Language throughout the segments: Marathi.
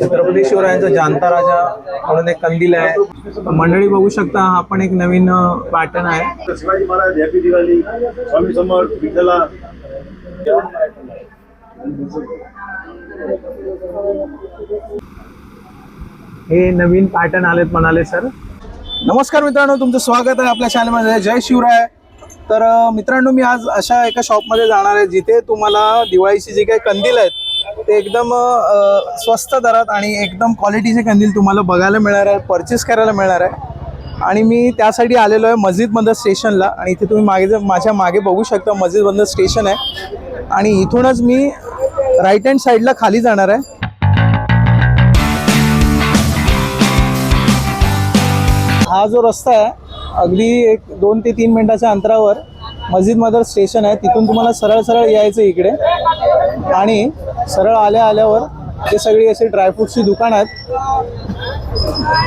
छत्रपती शिवरायांचा जाणता राजा म्हणून एक कंदील आहे. मंडळी बघू शकता हा पण एक नवीन पॅटर्न आहे. शिवाजी महाराज हॅपी दिवाळी स्वामी समर्थ विठ्ठला. हे नवीन पॅटर्न आलेत म्हणाले सर नमस्कार मित्रांनो तुमचं स्वागत आहे आपल्या चॅनलमध्ये जय शिवराय. तर मित्रांनो मी आज अशा एका शॉपमध्ये जाणार आहे जिथे तुम्हाला दिवाळीची जी काही कंदील आहेत ते एकदम स्वस्त दरात आणि एकदम क्वालिटीचे कंदील तुम्हाला बघायला मिळणार आहे परचेस करायला मिळणार आहे. आणि मी त्यासाठी आलेलो आहे मस्जिद बंदर स्टेशनला आणि इथे तुम्ही मागे जर- माझ्या मागे बघू शकता मस्जिद बंदर स्टेशन आहे. आणि इथूनच मी राईट हँड साईडला खाली जाणार आहे. हा जो रस्ता आहे अगदी एक दोन ते तीन मिनटाच्या अंतरावर मस्जिद मदर स्टेशन आहे. तिथून तुम्हाला सरळ सरळ यायचं इकडे. आणि सरळ आल्या आल्यावर ते सगळी अशी ड्रायफ्रूटची दुकानं आहेत.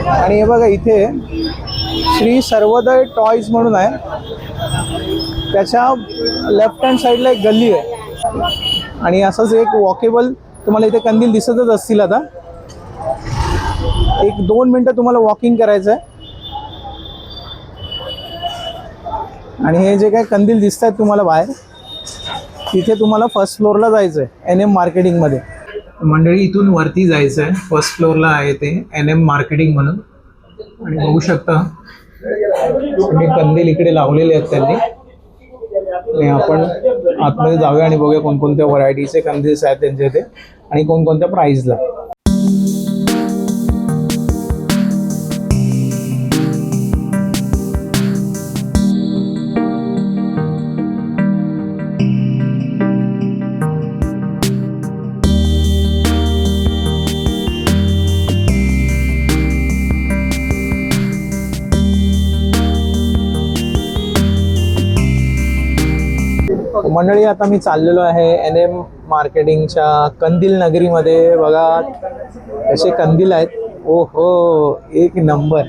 आणि हे बघा इथे श्री सर्वोदय टॉईज म्हणून आहे. त्याच्या लेफ्ट हँड साईडला एक गल्ली आहे. आणि असंच एक वॉकेबल तुम्हाला इथे कंदील दिसतच असतील आता. एक दोन मिनटं तुम्हाला वॉकिंग करायचं आहे. आणि हे जे काही कंदील दिसत आहेत तुम्हाला बाहेर तिथे तुम्हाला फर्स्ट फ्लोअरला जायचं आहे एन एम मार्केटिंगमध्ये मंडळी इथून वरती जायचं आहे फर्स्ट फ्लोअरला आहे ते एन एम मार्केटिंग म्हणून. आणि बघू शकता तुम्ही कंदील इकडे लावलेले आहेत त्यांनी. आणि आपण आतमध्ये जाऊया आणि बघूया कोणकोणत्या व्हरायटीचे कंदील्स आहेत त्यांचे इथे आणि कोणकोणत्या प्राईजला मंडळी आता मी चाललेलो आहे एन एम मार्केटिंगच्या कंदील नगरीमध्ये. बघा असे कंदील आहेत. ओ हो एक नंबर.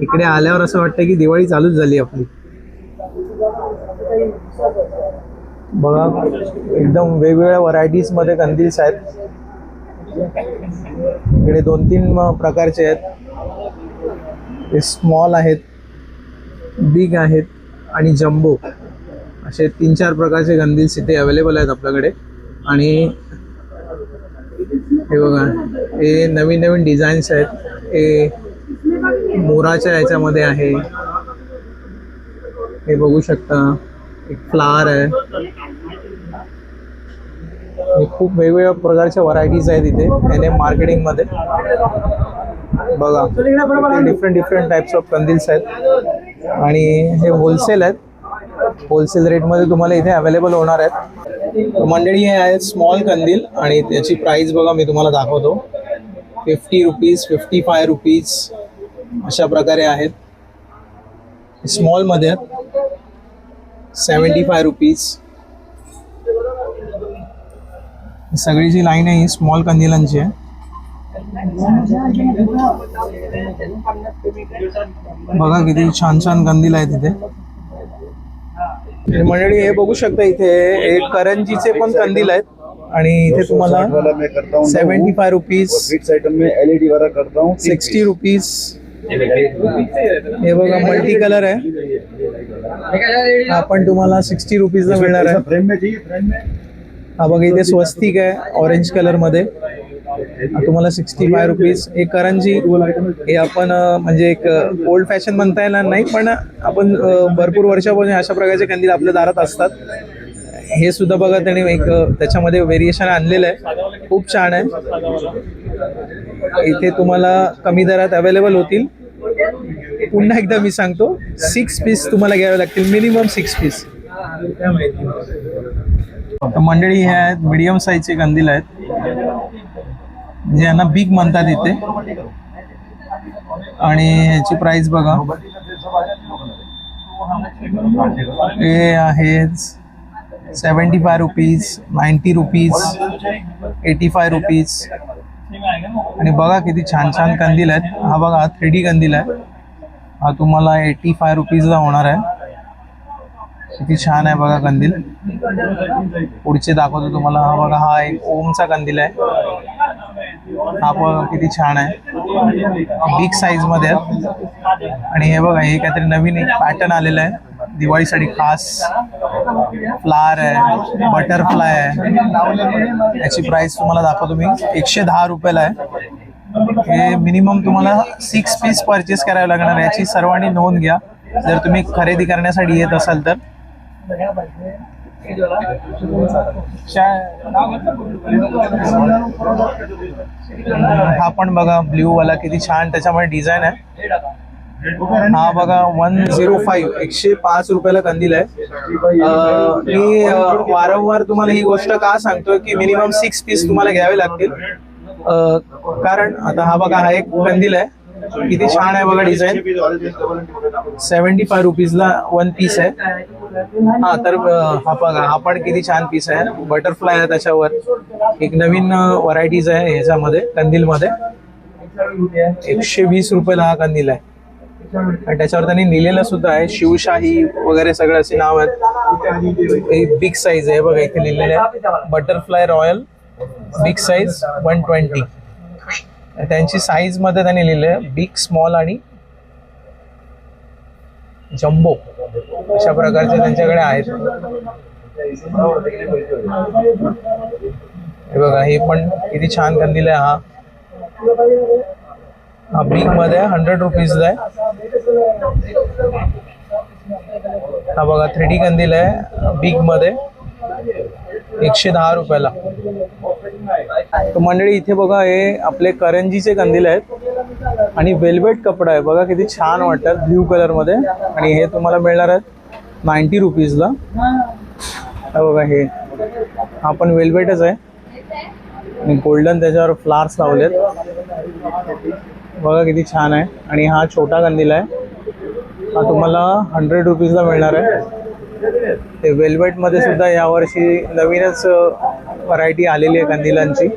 इकडे आल्यावर असं वाटतं की दिवाळी चालूच झाली आपली. बघा एकदम वेगवेगळ्या व्हरायटीजमध्ये कंदील्स आहेत. इकडे दोन तीन प्रकारचे आहेत. ते स्मॉल आहेत बिग आहेत आणि जम्बो असे तीन चार प्रकारचे कंदील्स इथे अवेलेबल आहेत आपल्याकडे. आणि हे बघा हे नवीन नवीन डिझाईन्स आहेत. हे मोराच्या याच्यामध्ये आहे. हे बघू शकता एक फ्लावर आहे. हे खूप वेगवेगळ्या प्रकारच्या व्हरायटीज आहेत इथे एन एम मार्केटिंगमध्ये बघा डिफरंट डिफरंट टाइप्स ऑफ कंदील्स आहेत. आणि हे होलसेल आहेत. होलसेल रेटमध्ये तुम्हाला इथे अवेलेबल होणार आहेत. मंडळी हे आहे स्मॉल कंदील आणि त्याची प्राईस बघा मी तुम्हाला दाखवतो. Fifty rupees fifty five rupees अशा प्रकारे आहेत. स्मॉलमध्ये आहेत. सेवन्टी फाय रुपीज सगळी जी लाईन आहे ही स्मॉल कंदिलांची आहे. बघा किती छान छान कंदील आहेत इथे. मंडळी हे बघू शकता इथे एक करंजीचे पण कंदील आहेत. आणि इथे तुम्हाला seventy five rupees fix item में एलईडी वाला करता हूँ सिक्स्टी रुपीज हे बघा मल्टी कलर आहे. हा पण तुम्हाला सिक्स्टी रुपीजला मिळणार आहे. हा बघा इथे स्वस्तिक आहे ऑरेंज कलरमध्ये. तुम्हाला सिक्स्टी फाय रुपीज हे करंजी हे आपण म्हणजे एक ओल्ड फॅशन म्हणता येणार नाही पण आपण भरपूर वर्षापासून अशा प्रकारचे कंदील आपल्या दारात असतात. हे सुद्धा बघा त्याने एक त्याच्यामध्ये व्हेरिएशन आणलेलं आहे. खूप छान आहे. इथे तुम्हाला कमी दरात अवेलेबल होतील. पुन्हा एकदा मी सांगतो सिक्स पीस तुम्हाला घ्यावे लागतील मिनिमम सिक्स पीस मंडळी हे आहेत मिडियम साईजचे कंदील आहेत. ज्यांना बिग म्हणतात इथे. आणि ह्याची प्राइस बघा. हे आहे seventy five rupees ninety rupees eighty five rupees आणि बघा किती छान छान कंदील आहेत. हा बघा हा थ्री डी कंदील आहे. हा तुम्हाला एटी फाय रुपीजला होणार आहे. किती छान आहे बघा कंदील. पुढचे दाखवतो तुम्हाला. हा बघा हा एक ओमचा कंदील आहे. हा पण किती छान आहे. बिग साईजमध्ये आणि हे बघा हे काहीतरी नवीन एक पॅटर्न आलेलं आहे. दिवाळीसाठी खास फ्लावर आहे बटरफ्लाय आहे. याची प्राइस तुम्हाला दाखवतो मी. एकशे दहा रुपयाला आहे. हे मिनिमम तुम्हाला सिक्स पीस परचेस करावे लागणार याची सर्वांनी नोंद घ्या. जर तुम्ही खरेदी करण्यासाठी येत असाल तर. हा पण बघा ब्ल्यू वाला किती छान त्याच्यामध्ये डिझाईन आहे. हा बघा वन झिरो फाईव्ह एकशे पाच रुपयाला कंदील आहे. मी वारंवार तुम्हाला ही गोष्ट का सांगतोय की मिनिमम सिक्स पीस तुम्हाला घ्यावे लागतील. कारण आता हा बघा हा एक कंदील आहे. किती छान आहे बघा डिझाईन सेव्हन्टी फाय रुपीजला वन पीस आहे. हा तर हा बघा हा पण किती छान पीस आहे. बटरफ्लाय आहे त्याच्यावर. एक नवीन व्हरायटीज आहे ह्याच्यामध्ये कंदीलमध्ये. एकशे वीस रुपयाला हा कंदील आहे. आणि त्याच्यावर त्यांनी लिहिलेलं सुद्धा आहे. शिवशाही वगैरे सगळं असे नाव आहेत. बिग साईज आहे बघा इथे लिहिलेलं आहे. Butterfly royal big size one twenty त्यांची साईजमध्ये त्यांनी लिहिलं आहे बिग स्मॉल आणि जम्बो अशा प्रकारचे त्यांच्याकडे आहेत. हे बघा हे पण किती छान कंदील आहे हा. हा बिगमध्ये हंड्रेड रुपीजला आहे. हा बघा थ्री डी कंदील आहे बिगमध्ये. एकशे दहा रुपयाला. तर मंडळी इथे बघा हे आपले करंजीचे कंदील आहेत. आणि वेल्वेट कपडा आहे. बघा किती छान वाटतात ब्ल्यू कलरमध्ये. आणि हे तुम्हाला मिळणार आहेत. नाईन्टी रुपीजला. बघा हे. हा पण वेल्वेटच आहे. गोल्डन त्याच्यावर फ्लावर्स लावलेत. बघा किती छान आहे. आणि हा छोटा कंदील आहे. हा तुम्हाला हंड्रेड रुपीजला मिळणार आहे. ते वेल्वेटमध्ये सुद्धा यावर्षी नवीनच व्हरायटी आलेली आहे कंदिलांची.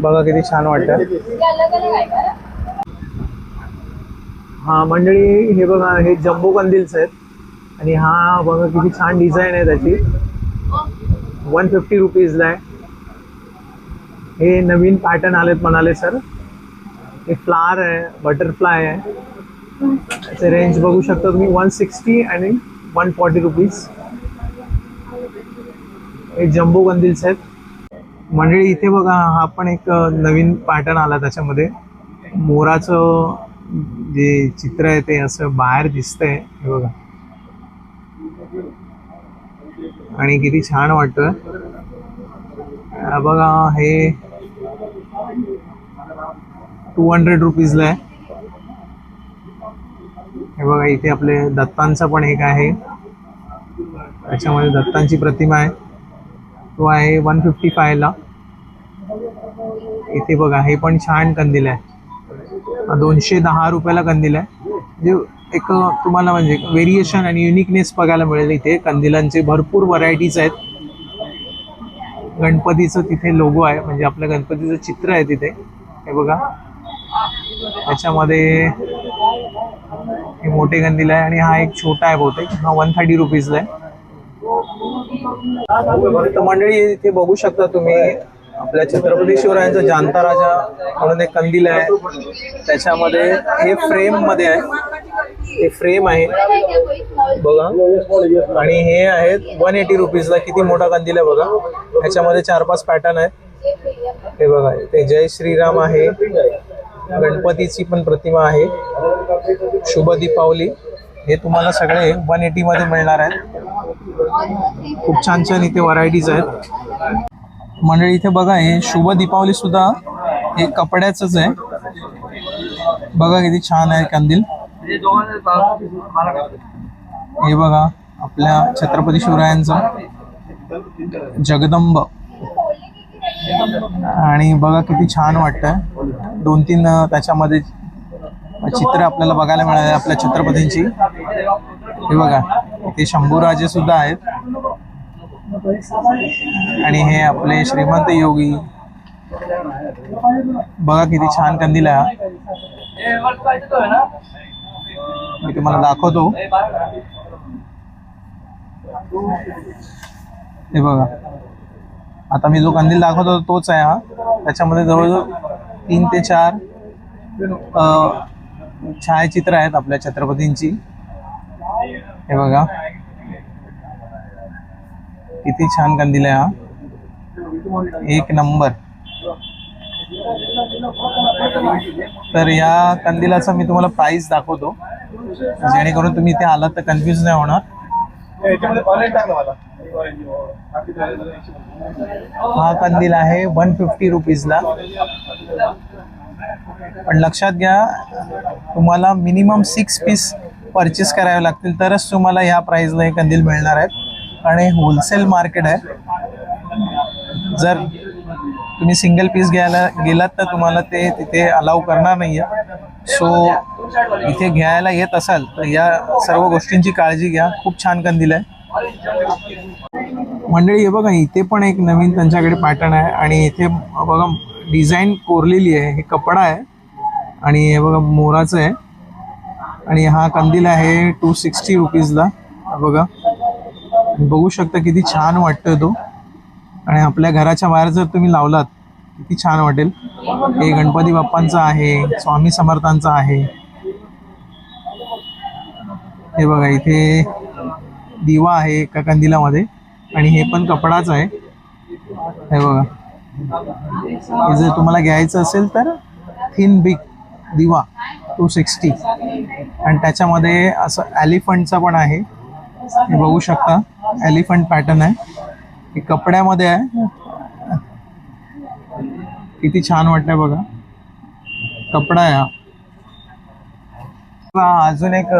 बघा किती छान वाटतं हा मंडळी हे बघा हे जम्बो कंदील्स आहेत. आणि हा बघा किती छान डिझाईन आहे त्याची. वन फिफ्टी रुपीजला आहे. हे नवीन पॅटर्न आलेत म्हणाले सर हे फ्लावर आहे बटरफ्लाय आहे. त्याचे रेंज बघू शकता तुम्ही वन सिक्स्टी आणि वन फॉर्टी रुपीज हे जम्बो कंदील्स आहेत. मंडळी इथे बघा हा पण एक नवीन पॅटर्न आला त्याच्यामध्ये. मोराचं जे चित्र आहे ते असं बाहेर दिसतंय हे बघा. आणि किती छान वाटतं. बघा हे टू हंड्रेड रुपीजला आहे. हे बघा इथे आपले दत्तांचा पण एक आहे. त्याच्यामध्ये दत्तांची प्रतिमा आहे. तो आहे वन फिफ्टी फायला इथे बघा हे पण छान कंदील आहे. दोनशे दहा रुपयाला कंदील आहे. जे एक तुम्हाला म्हणजे व्हेरिएशन आणि युनिकनेस बघायला मिळेल इथे. कंदिलांचे भरपूर व्हरायटीज आहेत. गणपतीचं तिथे लोगो आहे. म्हणजे आपल्या गणपतीचं चित्र आहे तिथे. हे बघा. त्याच्यामध्ये हे मोठे कंदील आहे आणि हा एक छोटा आहे बहुतेक. हा वन थर्टी रुपीजला आहे. तर मंडळी इथे बघू शकता तुम्ही आपल्या छत्रपती शिवरायांचा जाणता राजा म्हणून एक कंदील आहे. त्याच्यामध्ये हे फ्रेममध्ये आहे. हे फ्रेम आहे. बघा. आणि हे आहेत वन एटी रुपीजला किती मोठा कंदील आहे बघा. ह्याच्यामध्ये चार पाच पॅटर्न आहेत. हे बघा ते जय श्रीराम आहे. गणपतीची पण प्रतिमा आहे. शुभ दीपावली. हे तुम्हाला सगळे वन एटी मध्ये मिळणार आहेत. खूप छान छान इथे व्हरायटीज आहेत. मंडळी इथे बघा हे शुभ दीपावली सुद्धा हे कपड्याचंच आहे. बघा किती छान आहे कंदील. हे बघा आपल्या छत्रपती शिवरायांचं जगदंब. आणि बघा किती छान वाटतंय. दोन तीन त्याच्यामध्ये चित्र आपल्याला बघायला मिळाले आपल्या छत्रपतींची. हे बघा इथे शंभूराजे सुद्धा आहेत. आणि हे आपले श्रीमंत योगी. बघा किती छान कंदील आहे. मी तुम्हाला दाखवतो. हे बघा. आता मी जो कंदील दाखवतो तोच आहे हा. त्याच्यामध्ये जवळजवळ तीन ते चार छायाचित्र आहेत आपल्या छत्रपतींची. हे बघा. किती छान कंदील आहे हा. एक नंबर. तर या कंदिलाचा मी तुम्हाला प्राइस दाखवतो. जेणेकरून तुम्ही इथे आलात तर कन्फ्युज नाही होणार. हा कंदील आहे वन फिफ्टी रुपीजला पण लक्षात घ्या तुम्हाला मिनिमम सिक्स पीस परचेस करावे लागतील तरच तुम्हाला ह्या प्राइसला हे कंदील मिळणार आहेत. आणि हे होलसेल मार्केट आहे. जर तुम्ही सिंगल पीस घ्यायला गेलात तर तुम्हाला ते तिथे अलाव करणार नाही आहे सो इथे घ्यायला येत असाल तर या सर्व गोष्टींची काळजी घ्या. खूप छान कंदील आहे. मंडळी हे बघा इथे पण एक नवीन त्यांच्याकडे पॅटर्न आहे आणि इथे बघा डिझाईन कोरलेली आहे. हे कपडा आहे आणि हे बघा मोराचं आहे. आणि हा कंदील आहे टू सिक्स्टी रुपीजला बघा. बघू शकता किती छान वाटतोय तो. आणि आपल्या घराच्या बाहेर जर तुम्ही लावलात किती छान वाटेल. हे गणपती बाप्पांचं आहे स्वामी समर्थांचं आहे. हे बघा इथे दिवा आहे एका कंदिलामध्ये आणि हे पण कपडाच आहे. हे बघा. हे जर तुम्हाला घ्यायचं असेल तर थिन बिग दिवा टू सिक्स्टी. आणि त्याच्यामध्ये असं ॲलिफंटचा पण आहे. हे बघू शकता ॲलिफंट पॅटर्न आहे. हे कपड्यामध्ये आहे. किती छान वाटतंय बघा. कपडा आहे हा. अजून एक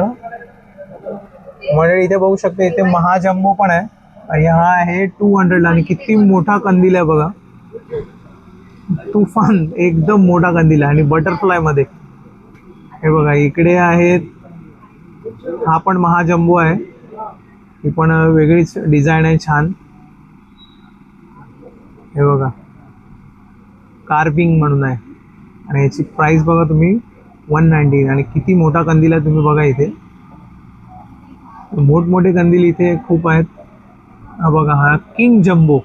मंडळी इथे बघू शकते इथे महाजम्बो पण आहे. आणि हा आहे टू हंड्रेडला आणि किती मोठा कंदील आहे बघा. तुफान एकदम मोठा कंदील आहे. आणि बटरफ्लायमध्ये. हे बघा इकडे आहेत. हा पण महाजम्बो आहे. ही पण वेगळीच डिझाईन आहे छान. हे बघा. कार्विंग म्हणून आहे. आणि याची प्राईस बघा तुम्ही वन नाईन्टी आणि किती मोठा कंदील आहे तुम्ही बघा इथे. मोठमोठे कंदील इथे खूप आहेत. हा बघा हा किंग जम्बो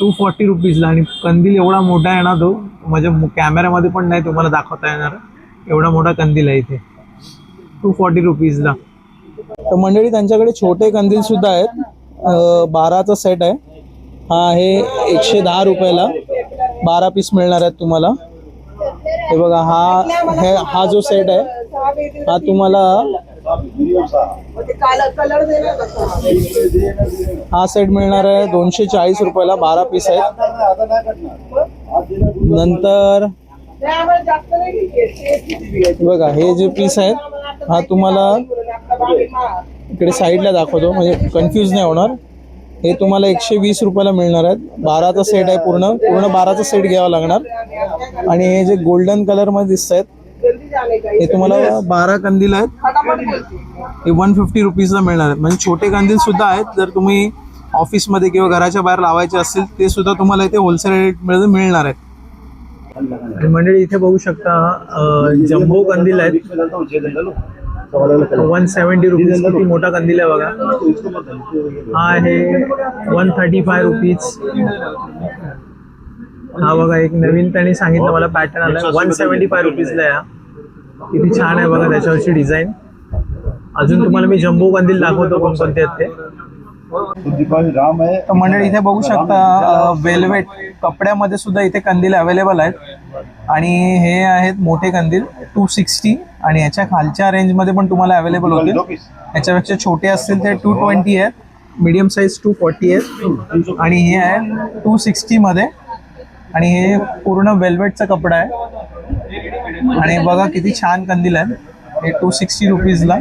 टू फॉर्टी रुपीजला आणि कंदील एवढा मोठा आहे ना तो माझ्या कॅमेऱ्यामध्ये पण नाही तुम्हाला दाखवता येणार. एवढा मोठा कंदील आहे इथे. टू फॉर्टी रुपीजला तर मंडळी त्यांच्याकडे छोटे कंदील सुद्धा आहेत. बाराचा सेट आहे. हा आहे एकशे दहा रुपयाला. बारा पीस मिळणार आहेत तुम्हाला. हे बघा हा हे हा जो सेट आहे हा तुम्हाला हा सेट मिळणार आहे दोनशे चाळीस रुपयाला बारा पीस आहेत. नंतर बघा हे जे पीस आहेत हा तुम्हाला इकडे साईडला दाखवतो म्हणजे कन्फ्यूज नाही होणार. हे तुम्हाला एकशे वीस रुपयाला मिळणार आहेत. बाराचा सेट आहे पूर्ण. पूर्ण बाराचा सेट घ्यावा लागणार. आणि हे जे गोल्डन कलरमध्ये दिसत आहेत हे तुम्हाला बारा कंदील आहेत. हे वन फिफ्टी रुपीजला मिळणार आहेत. म्हणजे छोटे कंदील सुद्धा आहेत. जर तुम्ही ऑफिसमध्ये किंवा घराच्या बाहेर लावायचे असतील ते सुद्धा तुम्हाला इथे होलसेल रेटमध्ये मिळणार आहेत. मंडळी इथे बघू शकता जम्बो कंदील आहेत. वन सेवन्टी रुपीज किती मोठा कंदील आहे बघा. हा आहे वन थर्टी फाय रुपीज हा बघा एक नवीन त्यांनी सांगितलं. मला पॅटर्न आलाय. वन सेवन्टी फाय रुपीजला आहे. हा. किती छान आहे बघा त्याच्यावरची डिझाईन अजून तुम्हाला मी जम्बो कंदील दाखवतो कोणकोणते आहेत ते. दीपावली राम है तर मंडळी इथे बघू शकता वेल्वेट कपड्यामध्ये सुद्धा इथे कंदील अवेलेबल आहेत. आणि हे आहेत मोठे कंदील टू सिक्स्टी आणि याच्या खालच्या रेंजमध्ये पण तुम्हाला अवेलेबल होतील. याच्यापेक्षा छोटे असतील ते टू ट्वेंटी आहेत. मीडियम साईज टू फोर्टी आहेत. आणि हे आहे टू सिक्स्टीमध्ये आणि हे पूर्ण वेल्वेटचा कपडा आहे. आणि बघा किती छान कंदील आहेत. हे टू सिक्स्टी रुपीजला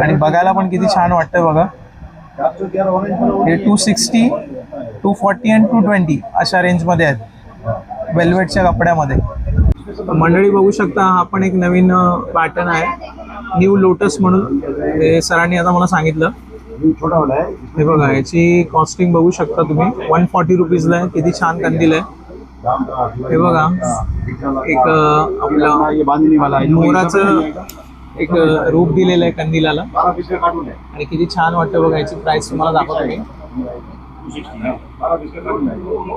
आणि बघायला पण किती छान वाटतंय बघा. हे two sixty two forty and two twenty अशा रेंजमध्ये आहेत. वेल्वेटच्या कपड्यामध्ये. मंडळी बघू शकता हा पण एक नवीन पॅटर्न आहे. न्यू लोटस म्हणून. हे सरांनी आता मला सांगितलं. हे बघा याची कॉस्टिंग बघू शकता तुम्ही. वन फॉर्टी रुपीजला आहे. किती छान कंदील आहे. हे बघा एक आपलं मोराचं एक रूप दिलेलं आहे कंदिलाला. आणि किती छान वाटतं बघा याची प्राइस तुम्हाला दाखवतो मी.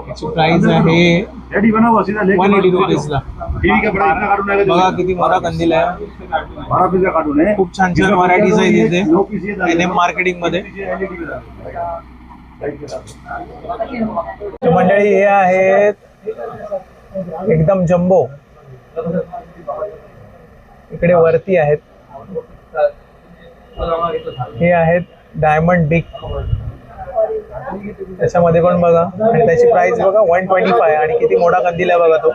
याची प्राइस आहे वन एटी रुपीजला बघा किती मोठा कंदील आहे. है खूप छान छान व्हरायटीज आहे तिथे. एन एम मार्केटिंगमध्ये. मंडळी हे आहेत एकदम जम्बो इकडे वरती आहेत. हे आहेत डायमंड बिग त्याच्यामध्ये पण बघा. आणि त्याची प्राइस बघा वन ट्वेंटी फाय आणि किती मोठा कंदील आहे बघा तो.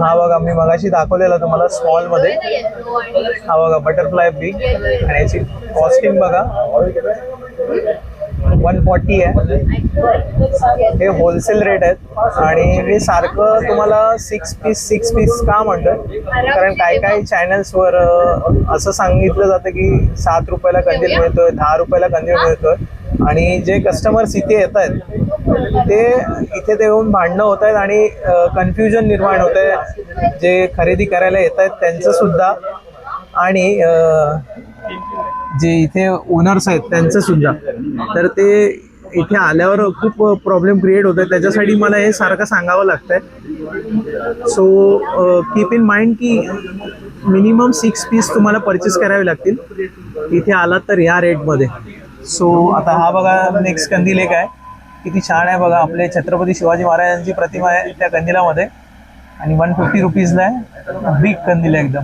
हा बघा मी मगाशी दाखवलेला तुम्हाला स्मॉलमध्ये. हा बघा बटरफ्लाय बी आणि याची कॉस्टिंग बघा. वन फॉर्टी आहे. हे होलसेल रेट आहेत. आणि मी सारखं तुम्हाला सिक्स पीस सिक्स पीस का म्हणतोय कारण काही काही चॅनल्सवर असं सांगितलं जातं की सात रुपयाला कंदील मिळतोय दहा रुपयाला कंदील मिळतोय. आणि जे कस्टमर्स इथे येत आहेत ते इथे ते येऊन भांडणं होत आहेत आणि कन्फ्युजन निर्माण होत आहे. जे खरेदी करायला येत आहेत त्यांचं सुद्धा. आणि जे इथे ओनर्स आहेत त्यांचं सुद्धा. तर ते इथे आल्यावर खूप प्रॉब्लेम क्रिएट होत आहे त्याच्यासाठी मला हे सारखं सांगावं लागतंय. सो कीप इन माइंड की मिनिमम सिक्स पीस तुम्हाला परचेस करावे लागतील. इथे आलात तर या रेटमध्ये सो आता हा बघा नेक्स्ट कंदील एक आहे. किती छान आहे बघा. आपले छत्रपती शिवाजी महाराजांची प्रतिमा आहे त्या कंदिलामध्ये. आणि वन फिफ्टी रुपीजला आहे. बिग कंदील आहे एकदम.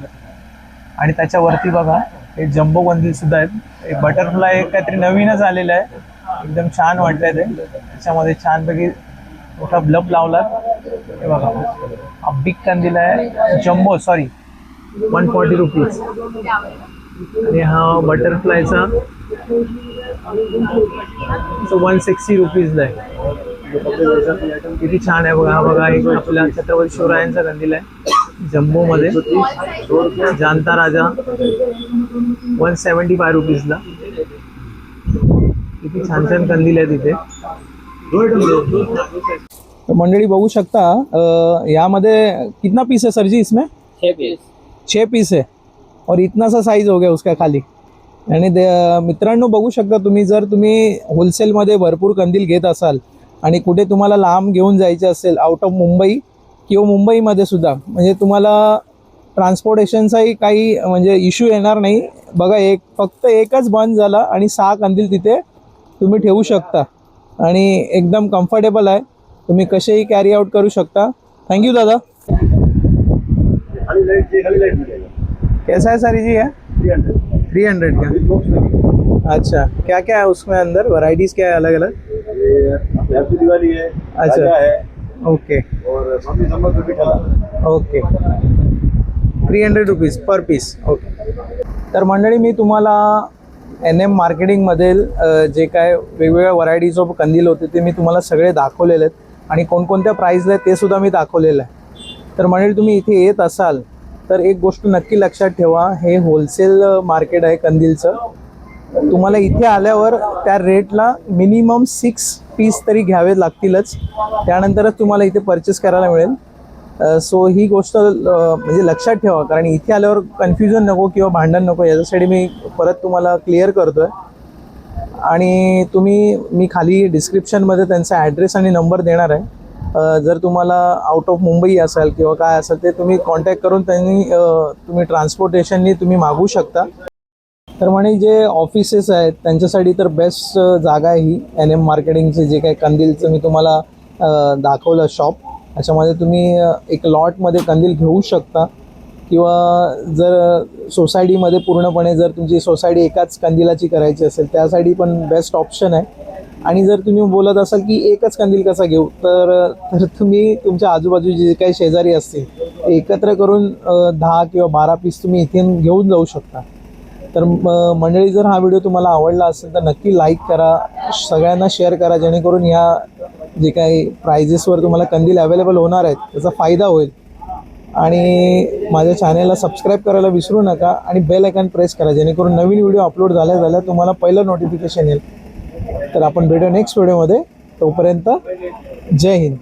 आणि त्याच्यावरती बघा हे जम्बो कंदील सुद्धा आहेत. हे बटरफ्लाय एक काहीतरी नवीनच आलेलं आहे. एकदम छान वाटतंय ते. त्याच्यामध्ये छानपैकी मोठा ब्लब लावला हे बघा. हा बिग कंदील आहे. Jumbo sorry one forty rupees आणि हा बटरफ्लायचा वन सिक्स्टी रुपीजला आहे. किती छान आहे बघा. हा बघा एक आपल्या छत्रपती शिवरायांचा कंदील आहे. जम्बो मध्ये Janata Raja. One seventy five रुपीजला किती छान छान कंदील आहे तिथे मंडळी बघू शकता यामध्ये कितना पीस है सर जी इसमें? छः पीस छः पीस है और इतना सा साईज हो गया उसका खाली. आणि मित्रांनो बघू शकता तुम्ही जर तुम्ही होलसेलमध्ये भरपूर कंदील घेत असाल आणि कुठे तुम्हाला लांब घेऊन जायचे असेल आउट ऑफ मुंबई किंवा मुंबईमध्ये सुद्धा. म्हणजे तुम्हाला ट्रान्सपोर्टेशनचाही काही म्हणजे इश्यू येणार नाही. बघा एक फक्त एकच बंद झाला आणि सहा कंदील तिथे तुम्ही ठेवू शकता. आणि एकदम कम्फर्टेबल आहे. तुम्ही कसेही कॅरी आउट करू शकता. थँक्यू दादा. कैसा है सारी जी है? थ्री हंड्रेड का. अच्छा. क्या क्या है उसमें अंदर? वैरायटीज क्या है अलग अलग हैप्पी दिवाली है अच्छा। है। ओके और Swami okay. Three hundred rupees per piece okay. तर मंडळी मी तुम्हाला एन एम मार्केटिंगमधील जे काय वेगवेगळ्या व्हरायटीज ऑफ कंदील होते ते मी तुम्हाला सगळे दाखवलेले आहेत आणि कोणकोणत्या प्राईजला आहेत ते सुद्धा मी दाखवलेलं आहे. तर मंडळी तुम्ही इथे येत असाल तर एक गोष्ट नक्की लक्षात ठेवा हे होलसेल मार्केट आहे कंदीलचं. तुम्हाला इथे आल्यावर त्या रेटला मिनिमम सिक्स पीस तरी घ्यावे लागतीलच. त्यानंतरच तुम्हाला इथे परचेस करायला मिळेल. सो ही गोष्ट म्हणजे लक्षात ठेवा. कारण इथे आल्यावर कन्फ्युजन नको किंवा भांडण नको. याच्यासाठी मी परत तुम्हाला क्लिअर करतो आहे आणि तुम्ही मी खाली डिस्क्रिप्शनमध्ये त्यांचा ॲड्रेस आणि नंबर देणार आहे. जर तुम्हाला आउट ऑफ मुंबई असेल किंवा काय असेल ते तुम्ही कॉन्टॅक्ट करून त्यांनी तुम्ही ट्रान्सपोर्टेशननी तुम्ही मागू शकता. तर म्हणे जे ऑफिसेस आहेत त्यांच्यासाठी तर बेस्ट जागा आहे ही. एन एम मार्केटिंगचे जे काही कंदीलचं मी तुम्हाला दाखवलं शॉप त्याच्यामध्ये तुम्ही एक लॉटमध्ये कंदील घेऊ शकता. किंवा जर सोसायटीमध्ये पूर्णपणे जर तुमची सोसायटी एकाच कंदिलाची करायची असेल त्यासाठी पण बेस्ट ऑप्शन आहे. आणि जर तुम्ही बोलत असाल की एकच कंदील कसा घेऊ तर तर तुम्ही तुमच्या आजूबाजूचे जे काही शेजारी असतील ते एकत्र करून दहा किंवा बारा पीस तुम्ही इथे घेऊन जाऊ शकता. तर मंडळी जर हा व्हिडिओ तुम्हाला आवडला असेल तर नक्की लाईक करा. सगळ्यांना शेअर करा जेणेकरून ह्या जे काही प्रायझेसवर तुम्हाला कंदील अवेलेबल होणार आहेत त्याचा फायदा होईल. आणि माझ्या चॅनेलला सबस्क्राईब करायला विसरू नका आणि बेल आयकॉन प्रेस करा जेणेकरून नवीन व्हिडिओ अपलोड झाल्या झाल्या तुम्हाला पहिलं नोटिफिकेशन येईल. तर आपण भेटू नेक्स्ट व्हिडिओमध्ये तोपर्यंत जय हिंद.